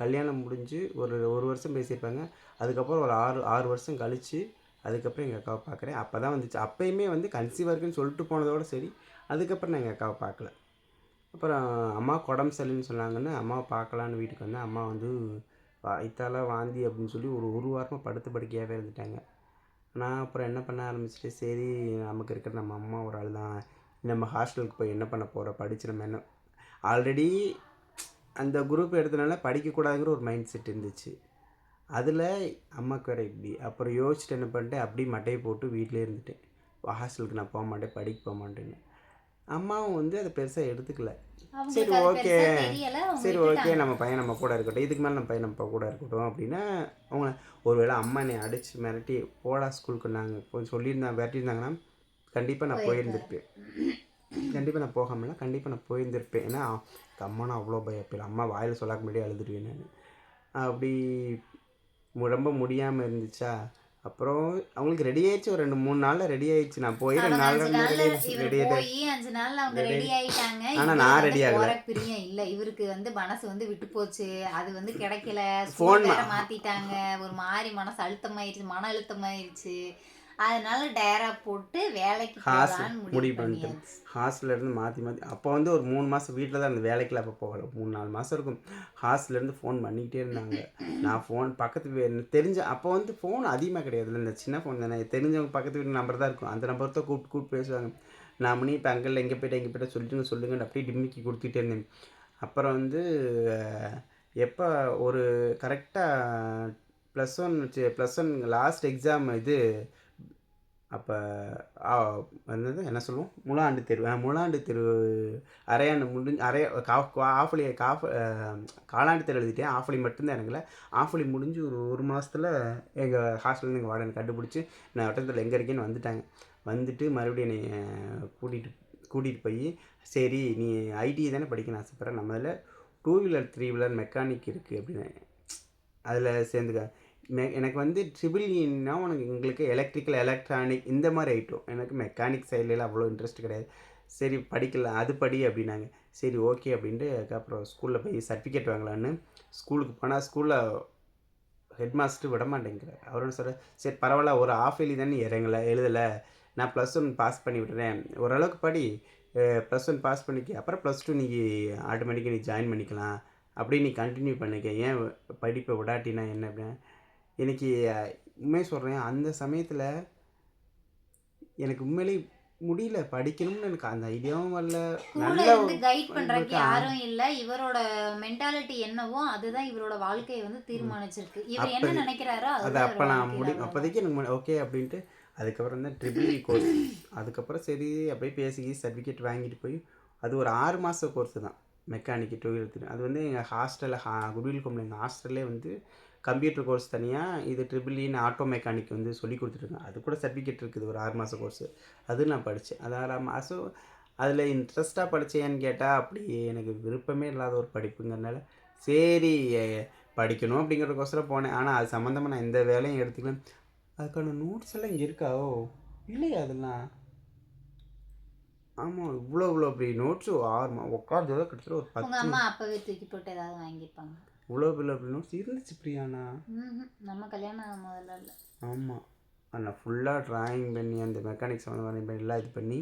கல்யாணம் முடிஞ்சு ஒரு ஒரு வருஷம் பேசியிருப்பாங்க. அதுக்கப்புறம் ஒரு ஆறு ஆறு வருஷம் கழித்து அதுக்கப்புறம் எங்கள் அக்காவை பார்க்குறேன். அப்போ தான் வந்துச்சு. அப்போயுமே வந்து கன்சீவாக இருக்குன்னு சொல்லிட்டு போனதோட சரி அதுக்கப்புறம் நான் எங்கள் அக்காவை பார்க்கல. அப்புறம் அம்மா உடம்பு சரியில்லைன்னு சொன்னாங்கன்னு அம்மாவை பார்க்கலான்னு வீட்டுக்கு வந்தேன். அம்மா வந்து இத்தால வாந்தி அப்படின்னு சொல்லி ஒரு ஒரு வாரமாக படுத்து படுக்கையாகவே இருந்துட்டாங்க. நான் அப்புறம் என்ன பண்ண ஆரம்பிச்சிட்டு சரி நமக்கு இருக்கிற நம்ம அம்மா ஒரு ஆள் தான். நம்ம ஹாஸ்டலுக்கு போய் என்ன பண்ண போகிறோம் படிச்சு நம்ம என்ன? ஆல்ரெடி அந்த குரூப் எடுத்தனால படிக்கக்கூடாதுங்கிற ஒரு மைண்ட் செட் இருந்துச்சு. அதில் அம்மாவுக்கு வேறு இப்படி. அப்புறம் யோசிச்சுட்டு என்ன பண்ணிட்டேன் அப்படியே மட்டையை போட்டு வீட்டிலே இருந்துட்டேன். ஹாஸ்டலுக்கு நான் போக மாட்டேன் படிக்க போக மாட்டேன்னு. அம்மாவும் வந்து அதை பெருசாக எடுத்துக்கல. சரி ஓகே. சரி ஓகே. நம்ம பையன் நம்ம கூட இருக்கட்டும். இதுக்கு மேலே நம்ம பையன் நம்ம கூட இருக்கட்டும் அப்படின்னா அவங்க ஒருவேளை அம்மா என்னை அடித்து மிரட்டி போடா ஸ்கூலுக்கு நாங்கள் கொஞ்சம் சொல்லியிருந்தாங்க விரட்டியிருந்தாங்கன்னா கண்டிப்பாக நான் போயிருந்திருப்பேன். கண்டிப்பாக நான் போகாமல கண்டிப்பாக நான் போயிருந்திருப்பேன். ஏன்னா அம்மா நான் அவ்வளோ பயப்பேன் அம்மா வாயில் சொல்லாக்க முன்னாடியே அழுதுருவேன் நான். அப்படி ரொம்ப முடியாமல் இருந்துச்சா? அப்புறம் அவங்களுக்கு ரெடி ஆயிடுச்சு. ஒரு ரெண்டு மூணு நாளில் ரெடி ஆயிடுச்சு. நான் போய் ரெண்டு நாள் ரெடி ரெடி போய் அஞ்சு நாள்ல அவங்க. ரெடி ஆயிட்டாங்க. ஆனா நான் ready ஆகல. பிரியம் இல்ல. இவருக்கு வந்து மனசு வந்து விட்டு போச்சு. அது வந்து கிடைக்கல. மா- மாத்திட்டாங்க. ஒரு மாதிரி மனசு அழுத்தமாயிருச்சு. மன அழுத்தமாயிருச்சு. அதனால டயரா போட்டு வேலைக்கு ஹாஸ் போகலான்னு முடிவு பண்ணிட்டேன். பண்ணியாச்சு. ஹாஸ்டல்ல இருந்து மாற்றி மாற்றி அப்போ வந்து ஒரு மூணு மாதம் வீட்டில் தான் இருந்த வேலைக்கெல்லாம் அப்போ போகல. மூணு நாலு மாதம் இருக்கும். ஹாஸ்டல்ல இருந்து ஃபோன் பண்ணிக்கிட்டே இருந்தாங்க. நான் ஃபோன் பக்கத்து தெரிஞ்ச அப்போ வந்து ஃபோன் அதிகமாக கிடையாதுல்ல இந்த சின்ன ஃபோன் தானே. தெரிஞ்சவங்க பக்கத்து வீட்டு நம்பர் தான் இருக்கும். அந்த நம்பர் தான் கூப்பிட்டு கூப்பிட்டு பேசுவாங்க. நான் மணி இப்போ அங்கே எங்கே போயிட்டு எங்கே போயிட்டு சொல்லுங்க சொல்லுங்கன்னு அப்படியே டிம்மிக்கி கொடுத்துட்டே இருந்தேன். அப்புறம் வந்து எப்போ ஒரு கரெக்டாக plus one plus one last exam இது அப்போ என்னது என்ன சொல்லுவோம்? முழாண்டு தேர்வு. ஆ, முழாண்டு தேர்வு. அரையாண்டு முடிஞ்சு அரைய ஆஃபலி காஃப் காலாண்டு தேர்வு எழுதிட்டேன். ஆஃபலி மட்டும்தான் எனக்குல ஆஃபலி முடிஞ்சு ஒரு ஒரு மாதத்தில் எங்கள் ஹாஸ்டல்லேருந்து எங்கள் வார்டன் கண்டுபிடிச்சி நான் வட்டத்தில் எங்கே இருக்கேன்னு வந்துட்டாங்க. வந்துட்டு மறுபடியும் என்னை கூட்டிகிட்டு கூட்டிகிட்டு போய் சரி நீ ஐடி தானே படிக்கணும் ஆசைப்பட்ற? நம்ம அதில் two wheeler three wheeler mechanic இருக்குது அப்படின்னு. அதில் சேர்ந்துக்க எனக்கு வந்து ட்ரிபிள் இன்னா உனக்கு எங்களுக்கு எலக்ட்ரிக்கல் எலக்ட்ரானிக் இந்த மாதிரி ஐட்டம் எனக்கு மெக்கானிக் சைட்லலாம் அவ்வளோ இன்ட்ரெஸ்ட் கிடையாது. சரி படிக்கலாம் அது படி அப்படின்னாங்க. சரி ஓகே அப்படின்ட்டு அதுக்கப்புறம் ஸ்கூலில் போய் சர்டிஃபிகேட் வாங்கலான்னு ஸ்கூலுக்கு போனால் ஸ்கூலில் ஹெட் மாஸ்டர் விட மாட்டேங்கிறார். அவர் என்ன சொல்கிறார் சரி பரவாயில்ல ஒரு ஆஃப் எழுதி தானே இறங்கலை எழுதலை. நான் ப்ளஸ் ஒன் பாஸ் பண்ணி விடுறேன் ஓரளவுக்கு படி ப்ளஸ் ஒன் பாஸ் பண்ணிக்க அப்புறம் ப்ளஸ் டூ நீ ஆட்டோமேட்டிக்காக நீ ஜாயின் பண்ணிக்கலாம். அப்படியே நீ கண்டினியூ பண்ணிக்க. ஏன் படிப்பை விடாட்டினா என்ன அப்படின்னா எனக்கு அஹ், உண்மையை சொல்கிறேன் அந்த சமயத்தில் எனக்கு உண்மையிலேயே முடியல. படிக்கணும்னு எனக்கு அந்த ஐடியாவும் வரல. நல்ல கைட் பண்றதுக்கு? யாரும் இல்ல. இவரோட மென்டாலிட்டி என்னவோ அதுதான் இவரோட வாழ்க்கையை வந்து தீர்மானிச்சிருக்கு. இவர் என்ன நினைக்கிறாரோ அது அப்போ நான் முடி. அப்போதைக்கு எனக்கு ஓகே அப்படின்ட்டு அதுக்கப்புறம் தான் ட்ரிபிள் கோர்ஸ் அதுக்கப்புறம் சரி அப்படியே பேசி சர்டிஃபிகேட் வாங்கிட்டு போய் அது ஒரு ஆறு மாத கோர்ஸ் தான். மெக்கானிக் டூ வீலர் அது வந்து எங்கள் ஹாஸ்டலில் ஹா குடிவில் கொம்பளை எங்கள் ஹாஸ்டல்லே வந்து கம்ப்யூட்டர் கோர்ஸ் தனியாக இது ட்ரிபிள்இன்னு ஆட்டோ மெக்கானிக் வந்து சொல்லி கொடுத்துருக்காங்க அது கூட சர்டிஃபிகேட் இருக்குது ஒரு ஆறு மாத கோர்ஸு. அது நான் படித்தேன் அது ஆறாம் மாதம் அதில் இன்ட்ரெஸ்ட்டாக படித்தேன்னு கேட்டால் அப்படி எனக்கு விருப்பமே இல்லாத ஒரு படிப்புங்கிறனால சரி படிக்கணும் அப்படிங்கிறதுக்கோசரம் போனேன். ஆனால் அது சம்மந்தமாக நான் எந்த வேலையும் எடுத்துக்கல. அதுக்கான நோட்ஸ் எல்லாம் இங்கே இருக்கா ஓ இல்லையா அதெல்லாம்? ஆமாம் இவ்வளோ இவ்வளோ அப்படி நோட்ஸு ஆறு மா உட்காந்து கிட்டத்தட்ட ஒரு பத்து அப்பவே தூக்கி போட்டு ஏதாவது வாங்கியிருப்பாங்க. இவ்வளோ இவ்வளோ அப்படி நோட்ஸ் இருந்துச்சு பிரியாண்ணா ம்ஹும். நம்ம கல்யாணம் முதல்ல இல்லை. ஆமாம் நான் ஃபுல்லாக ட்ராயிங் பண்ணி அந்த மெக்கானிக்ஸ் சம்மந்தமான எல்லாம் இது பண்ணி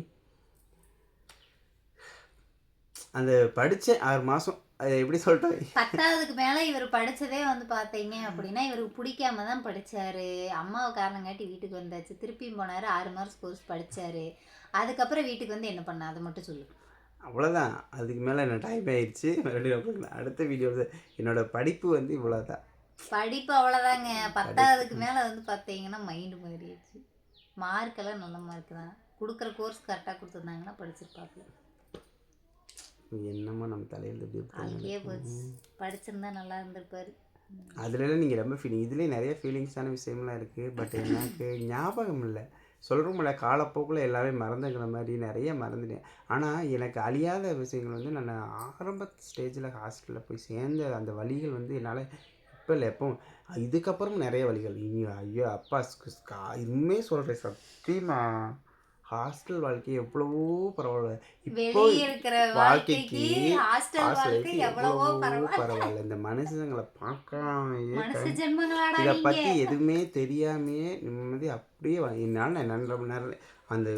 அந்த படித்தேன் ஆறு மாதம் அது எப்படி சொல்லிட்டேன் பத்தாவதுக்கு மேல இவர் படிச்சதே வந்து பாத்தீங்க அப்படின்னா இவருக்கு பிடிக்காம தான் படிச்சாரு. அம்மாவை காரணம் காட்டி வீட்டுக்கு வந்தாச்சு. திருப்பியும் போனாரு. ஆறு மார்க்ஸ் கோர்ஸ் படிச்சாரு. அதுக்கப்புறம் வீட்டுக்கு வந்து என்ன பண்ண? அதை மட்டும் சொல்லு. அவ்வளோதான் அதுக்கு மேலே என்ன டைம் ஆயிடுச்சு? மறுபடியும் அடுத்த வீடியோவில் என்னோட படிப்பு வந்து இவ்வளோதான் படிப்பு அவ்வளோதாங்க பத்தாவதுக்கு மேல வந்து பார்த்தீங்கன்னா மைண்டு மாறிடுச்சு. மார்க் எல்லாம் நல்ல மார்க் தான். கொடுக்குற கோர்ஸ் கரெக்டாக கொடுத்துருந்தாங்கன்னா படிச்சிருப்பாப்புல என்னமோ நம்ம தலையில் அங்கேயே. போச்சு. படிச்சிருந்தா நல்லா இருந்திருப்பாரு. அதுலலாம் நீங்கள் ரொம்ப ஃபீலிங் இதுலேயே நிறைய ஃபீலிங்ஸான விஷயம்லாம் இருக்குது பட் எனக்கு ஞாபகம் இல்லை. சொல்கிறோம்ல காலப்போக்கில் எல்லாமே மறந்துக்கிற மாதிரி நிறைய மறந்துட்டேன். ஆனால் எனக்கு அழியாத விஷயங்கள் வந்து நான் ஆரம்ப ஸ்டேஜில் ஹாஸ்டலில் போய் சேர்ந்த அந்த வழிகள் வந்து என்னால் இப்போ இல்லை எப்போ இதுக்கப்புறம் நிறைய வழிகள். ஐயோ ஐயோ அப்பா ஸ்கு- இனிமே சொல்கிறேன் சத்தியமாக ஹாஸ்டல் வாழ்க்கை எவ்வளவோ பரவாயில்ல. இப்போ வாழ்க்கைக்கு வாழ்க்கைக்கு ஹாஸ்டல் வாழ்க்கை ஹாஸ்டலுக்கு எவ்வளவோ பரவாயில்ல. இந்த மனுஷங்களை பார்க்காமையே இதை பற்றி எதுவுமே தெரியாமையே நிம்மதி அப்படியே என்னால் நான் மணி நேரம் அந்த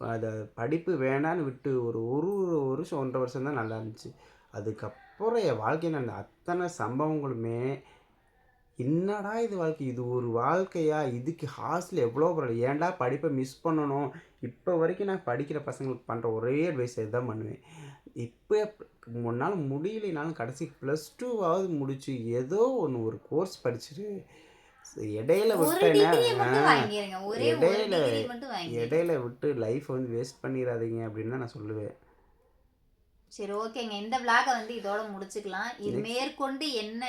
அதை படிப்பு வேணான்னு விட்டு ஒரு ஒரு வருஷம் ஒன்றரை வருஷம் தான் நல்லா இருந்துச்சு. அதுக்கப்புறம் என் வாழ்க்கையில் நடந்த அத்தனை சம்பவங்களுமே என்னடா இது வாழ்க்கை? இது ஒரு வாழ்க்கையா? இதுக்கு ஹாஸ்டல் எவ்வளோ பரவாயில்ல. ஏன்டா படிப்பை மிஸ் பண்ணணும்? இப்போ வரைக்கும் நான் படிக்கிற பசங்களுக்கு பண்ணுற ஒரே அட்வைஸ் இதுதான் பண்ணுவேன். இப்போ முன்னால் முடியலைனாலும் கடைசி ப்ளஸ் டூவாவது முடிச்சு ஏதோ ஒன்று ஒரு கோர்ஸ் படிச்சுட்டு இடையில விட்டேன்னா இடையில இடையில விட்டு லைஃப் வந்து வேஸ்ட் பண்ணிடாதீங்க அப்படின்னு தான் நான் சொல்லுவேன். சரி ஓகேங்க. இந்த விளாக வந்து இதோட முடிச்சுக்கலாம். இது மேற்கொண்டு என்ன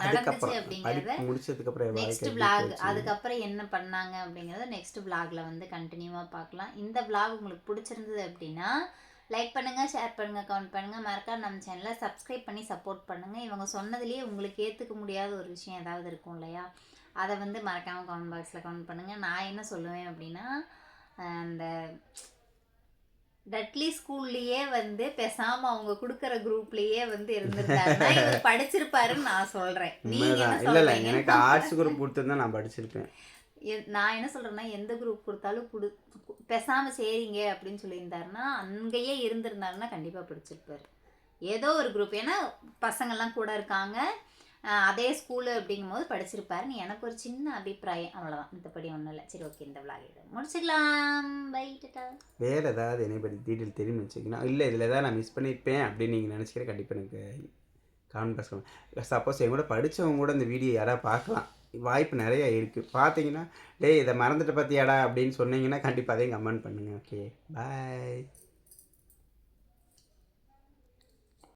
நடந்துச்சு அப்படிங்கறத படிப்பு முடிச்சதுக்கப்புறம் என் நெக்ஸ்ட் விளாக்? அதுக்கப்புறம் என்ன பண்ணாங்க அப்படிங்கறத நெக்ஸ்ட் விளாக்ல வந்து கண்டினியூவா பார்க்கலாம். இந்த விளாக் உங்களுக்கு பிடிச்சிருந்தது அப்படின்னா லைக் பண்ணுங்க ஷேர் பண்ணுங்க கமெண்ட் பண்ணுங்க. மறக்காம நம்ம சேனலை சப்ஸ்கிரைப் பண்ணி சப்போர்ட் பண்ணுங்க. இவங்க சொன்னதுலயே உங்களுக்கு ஏத்துக்க முடியாத ஒரு விஷயம் ஏதாவது இருக்கும் இல்லையா? அதை வந்து மறக்காம கமெண்ட் பாக்ஸ்ல கமெண்ட் பண்ணுங்க. நான் என்ன சொல்லுவேன் அப்படின்னா அந்த டட்லி ஸ்கூல்லயே வந்து பேசாம அவங்க கொடுக்குற குரூப்லயே வந்து இருந்திருந்தாருன்னா இவர் படிச்சிருப்பாருன்னு நான் சொல்றேன். நீங்க இல்லை இல்லை. எனக்கு ஆர்ட்ஸ் குரூப் கொடுத்துருந்தா நான் படிச்சிருப்பேன். நான் என்ன சொல்றேன்னா எந்த குரூப் கொடுத்தாலும் குடு பேசாம சரிங்க அப்படின்னு சொல்லியிருந்தாருன்னா அங்கேயே இருந்திருந்தாருன்னா கண்டிப்பா படிச்சிருப்பாரு. ஏதோ ஒரு குரூப் ஏன்னா பசங்கள்லாம் கூட இருக்காங்க. அதே ஸ்கூலு அப்படிங்கும்போது படிச்சிருப்பாருன்னு எனக்கு ஒரு சின்ன அபிப்பிராயம். அவ்வளோதான் மற்றபடி ஒன்றும் இல்லை. சரி ஓகே இந்த விளாக் முடிச்சுக்கலாம். பை வேறு ஏதாவது என்னை பற்றி டீட்டெயில் தெரியும்னு வச்சுக்கினா இல்லை இதில் ஏதாவது நான் மிஸ் பண்ணியிருப்பேன் அப்படின்னு நீங்கள் நினச்சிக்கிற கண்டிப்பாக எனக்கு கமெண்ட் சப்போஸ் என் கூட படித்தவங்க கூட இந்த வீடியோ யாராவது பார்க்கலாம். வாய்ப்பு நிறையா இருக்குது பார்த்தீங்கன்னா டேய் இதை மறந்துட்டு பார்த்தியாடா அப்படின்னு சொன்னீங்கன்னா கண்டிப்பாக அதையும் கமெண்ட் பண்ணுங்கள் ஓகே பாய்